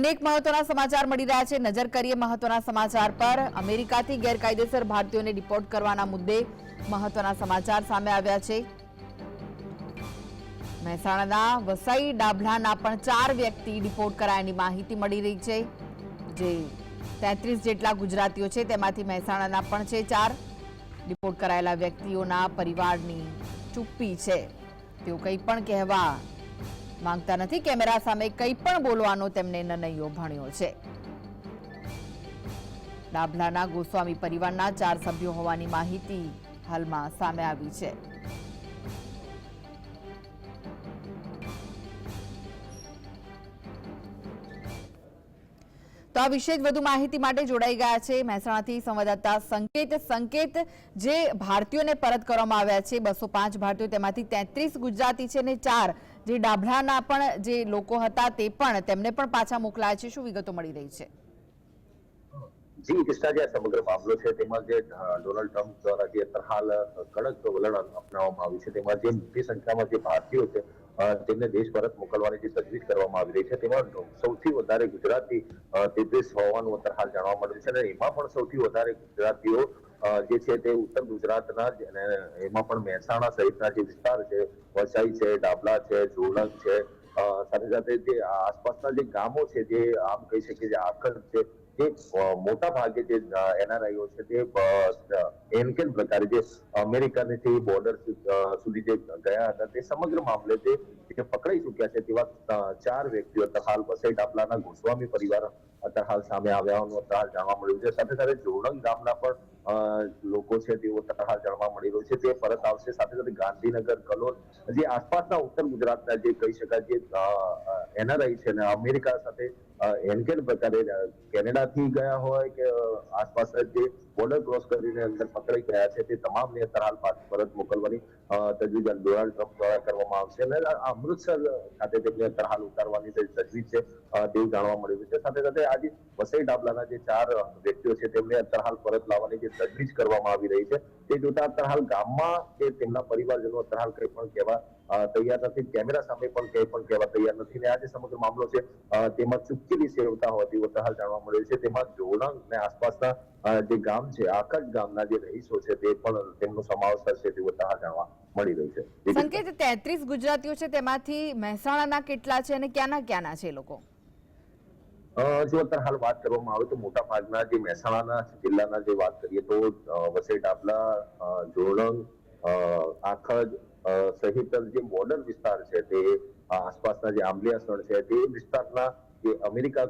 અનેક મહત્વના સમાચાર મળી રહ્યા છે. નજર કરીએ મહત્વના સમાચાર પર. અમેરિકાથી ગેરકાયદેસર ભારતીયોને ડિપોર્ટ કરવાના મુદ્દે મહત્વના સમાચાર સામે આવ્યા છે. મહેસાણાના વસાઈ ડાભલાના પણ ચાર વ્યક્તિ ડિપોર્ટ કરાયાની માહિતી મળી રહી છે. જે તેત્રીસ જેટલા ગુજરાતીઓ છે, તેમાંથી મહેસાણાના પણ છે ચાર. ડિપોર્ટ કરાયેલા વ્યક્તિઓના પરિવારની ચુપ્પી છે. તેઓ કંઈ પણ કહેવા માંગતા નથી કેમેરા સામે કંઈ પણ બોલવાનો તેમને નનૈયો ભણ્યો છે. ડાભલાના ગોસ્વામી પરિવારના ચાર સભ્યો હોવાની માહિતી હાલમાં સામે આવી છે. તો આ વિશે વધુ માહિતી માટે જોડાઈ ગયા છે મહેસાણાથી સંવાદદાતા સંકેત. સંકેત જે ભારતીયોને પરત કરવામાં આવ્યા છે, બસો ભારતીયો તેમાંથી તેત્રીસ ગુજરાતી છે અને ચાર જે ડાભરાના પણ જે લોકો હતા તે પણ તેમને પણ પાછા મોકલાયા છે. શું વિગતો મળી રહી છે? જી કૃષ્ણા જે સમગ્ર મામલો છે. તેમાં જે ડોનાલ્ડ ટ્રમ્પ દ્વારા જે હાલ કડક વલણ અપનાવવામાં આવ્યું છે, તેમાં જે મોટી સંખ્યામાં જે ભારતીયો છે તેમને દેશ પરત મોકલવાની જે તજવીજ કરવામાં આવી રહી છે, તેમાં સૌથી વધારે ગુજરાતી તેત્રીસ હોવાનું અત્યારે હાલ જાણવા મળ્યું છે અને એમાં પણ સૌથી વધારે ગુજરાતીઓ જે છે તે ઉત્તર ગુજરાતના એમાં પણ મહેસાણા સહિતના જે વિસ્તાર છે, વસાઈ છે, ડાબલા છે જોડક છે સાથે સાથે જે આસપાસના જે ગામો છે જે આમ કહી શકીએ જે આખર છે તે મોટા ભાગે જે એનઆરઆઈઓ છે તે એનકેન પ્રકારે જે અમેરિકાની બોર્ડર સુધી જે ગયા હતા તે સમગ્ર મામલે તે પકડાઈ ચુક્યા છે તેવા ચાર વ્યક્તિઓ હાલ વસઈ આપલાના ગોસ્વામી પરિવાર અત્યારે હાલ સામે આવ્યા હોવાનું અત્યારે જાણવા મળ્યું છે. સાથે સાથે જોડંગ ગામના પણ લોકો છે તેઓ અત્યારે જાણવા મળી રહ્યો છે. તે પરત આવશે. સાથે સાથે ગાંધીનગર, કલોલ, જે આસપાસના ઉત્તર ગુજરાતના જે કહી શકાય જે એનઆરઆઈ છે અને અમેરિકા સાથે એનકેન પ્રકારે કેનેડાથી ગયા હોય કે આસપાસ જે બોર્ડર ક્રોસ કરીને અંદર પકડાઈ ગયા છે, તે તમામને અત્યારે હાલ પરત મોકલવાની તજવીજ ડોનાલ્ડ ટ્રમ્પ દ્વારા કરવામાં આવશે. અને અમૃતસર ખાતે તેમને અત્યારે હાલ ઉતારવાની તજવીજ છે તે જાણવા મળ્યું છે. સાથે સાથે આજે વસઈ ડાબલાના જે ચાર વ્યક્તિઓ છે, તેમને અત્યારે પરત લાવવાની જે તજવીજ કરવામાં આવી રહી છે, તે જોતા અત્યારે ગામમાં કે તેમના પરિવારજનો અત્યારે હાલ કંઈ પણ કહેવા તૈયાર નથી. કેમેરા સામે પણ કંઈ પણ કહેવા તૈયાર નથી. ને આ જે સમગ્ર મામલો છે તેમાં તેમાં ચૂપકીની સેવતા હોતી અત્યારે જાણવા મળે છે. તેમાં જોડાણ ને આસપાસના જે ગામ છે આખા જ ગામના જે રહીશો છે તે પણ તેમનો સમાવેશ થશે તે અત્યારે જાણવા મળી રહ્યું છે. સંકેત તેત્રીસ ગુજરાતીઓ છે તેમાંથી મહેસાણાના કેટલા છે અને ક્યાંના ક્યાંના છે લોકો? જો અત્યારે હાલ વાત કરવામાં આવે તો મોટા ભાગના જે મહેસાણાના જિલ્લાના જે વાત કરીએ તો વસઈ ડાબલા અ, આખજ સહિત જે બોર્ડર વિસ્તાર છે તે આસપાસના જે આંબલિયાસણ છે તે વિસ્તારના જે અમેરિકા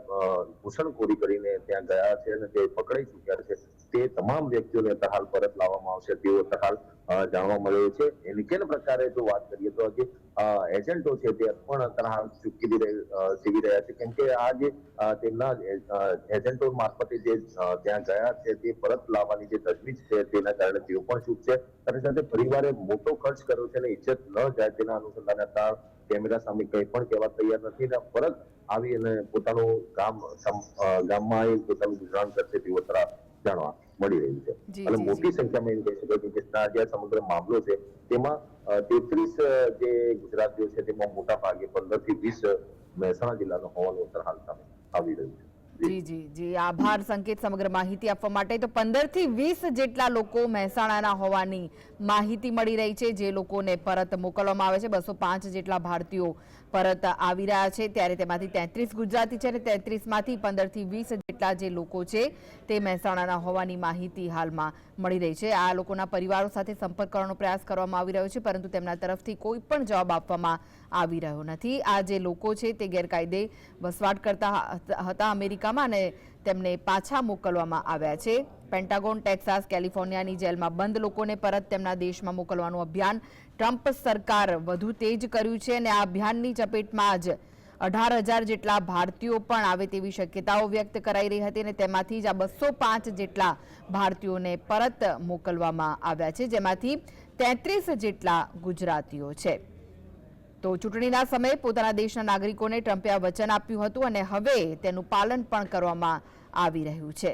ઘૂસણખોરી કરીને ત્યાં ગયા છે અને તે પકડાઈ ચૂક્યા છે. તે તમામ વ્યક્તિઓને તહાલ પરત લાવવામાં આવશે. તેવું તહાલ જાણવા મળ્યું છે. એની કેન પ્રકારે જો વાત કરીએ તો જે એજન્ટો છે તે પણ તહાલ ચૂકી સીવી રહ્યા છે. કેમ કે આ જે તેમના એજન્ટો મારફતે જે ત્યાં ગયા છે તે પરત લાવવાની જે તજવીજ છે તેના કારણે તેઓ પણ ચૂકશે. સાથે સાથે પરિવારે મોટો ખર્ચ કર્યો છે અને ઇજ્જત ન જાય તેના અનુસંધાને અત્યારે કેમેરા સામે કંઈ પણ કહેવા તૈયાર નથી અને પરત આવી અને પોતાનું ગામ ગામમાં આવી પોતાનું ગુજરાન કરશે તેવું તરા જાણવા મળી રહ્યું છે. અને મોટી સંખ્યામાં એમ કહી શકાય કે જે સમગ્ર મામલો છે તેમાં તેત્રીસ જે ગુજરાતીઓ છે તેમાં મોટા ભાગે પંદરથી વીસ મહેસાણા જિલ્લાનો હોવાનું હાલ સામે આવી રહ્યું છે. જી જી જી. આભાર, સંકેત, સમગ્ર માહિતી આપવા માટે. તો પંદરથી વીસ જેટલા લોકો મહેસાણાના હોવાની માહિતી મળી રહી છે. જે લોકોને પરત મોકલવામાં આવે છે. બસો પાંચ જેટલા ભારતીયો પરત આવી રહ્યા છે. ત્યારે તેમાંથી તેત્રીસ ગુજરાતી છે અને તેત્રીસમાંથી પંદરથી વીસ જેટલા જે લોકો છે તે મહેસાણાના હોવાની માહિતી હાલમાં મળી રહી છે. આ લોકોના પરિવારો સાથે સંપર્ક કરવાનો પ્રયાસ કરવામાં આવી રહ્યો છે, પરંતુ તેમના તરફથી કોઈ પણ જવાબ આપવામાં આવી રહ્યો નથી. આ જે લોકો છે તે ગેરકાયદે વસવાટ કરતા હતા અમેરિકામાં અને તેમને પાછા મોકલવામાં આવ્યા છે. પેન્ટાગોન, ટેક્સાસ, કેલિફોર્નિયાની જેલમાં બંધ લોકોને પરત તેમના દેશમાં મોકલવાનું અભિયાન ટ્રમ્પ સરકાર વધુ તેજ કર્યું છે અને આ અભિયાનની ચપેટમાં જ અઢાર હજાર જેટલા ભારતીયો પણ આવે તેવી શક્યતાઓ વ્યક્ત કરાઈ રહી હતી અને તેમાંથી જ આ બસો પાંચ જેટલા ભારતીયોને પરત મોકલવામાં આવ્યા છે. જેમાંથી તેત્રીસ જેટલા ગુજરાતીઓ છે. તો ચૂંટણીના સમયે પોતાના દેશના નાગરિકોને ટ્રમ્પે આ વચન આપ્યું હતું અને હવે તેનું પાલન પણ કરવામાં આવી રહ્યું છે.